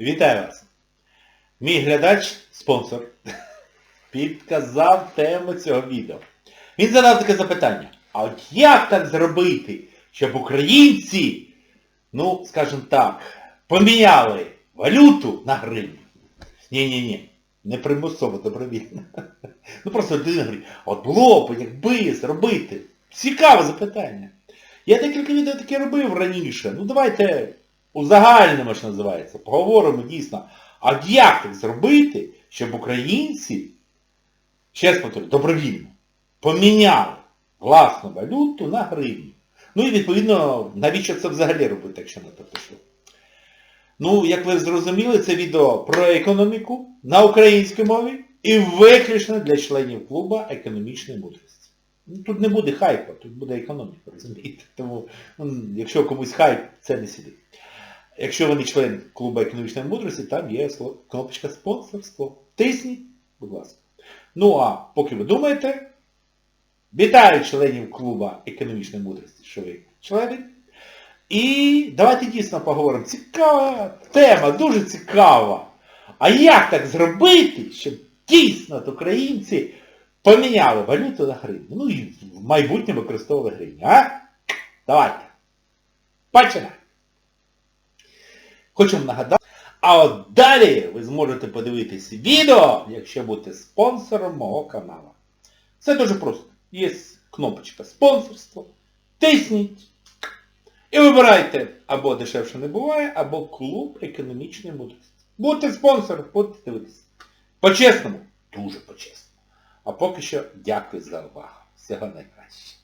Вітаю вас! Мій глядач, спонсор, підказав тему цього відео. Він задав таке запитання. А от як так зробити, щоб українці, ну, скажімо так, поміняли валюту на гривню? Ні-ні-ні, не примусово, добровільно. Ну просто людина говорить, от було б, якби зробити. Цікаве запитання. Я декілька відео таке робив раніше. Ну давайте узагальнимо, що називається, поговоримо дійсно. А як так зробити, щоб українці, ще повторю, добровільно, поміняли власну валюту на гривню. Ну і відповідно, навіщо це взагалі робити, якщо на то пішло? Ну, як ви зрозуміли, це відео про економіку на українській мові і виключно для членів клуба економічної мудрості. Ну, Тут не буде хайпу, тут буде економіка, розумієте? Тому, ну, якщо комусь хайп, це не сюди. Якщо ви не член клубу економічної мудрості, там є кнопочка спонсорство. Тисніть, будь ласка. Ну а поки ви думаєте, вітаю членів клуба економічної мудрості, що ви члени. І давайте дійсно поговоримо. Цікава тема, дуже цікава. А як так зробити, щоб дійсно українці поміняли валюту на гривню? Ну і в майбутньому використовували гривню, а? Давайте. Починаємо. Хочу вам нагадати. А от далі ви зможете подивитись відео, якщо будете спонсором мого каналу. Це дуже просто. Є кнопочка спонсорство. Тисніть. І вибирайте або дешевше не буває, або клуб економічної мудрості. Будьте спонсором, будете дивитися. По-чесному, дуже по-чесному. А поки що дякую за увагу. Всього найкраще.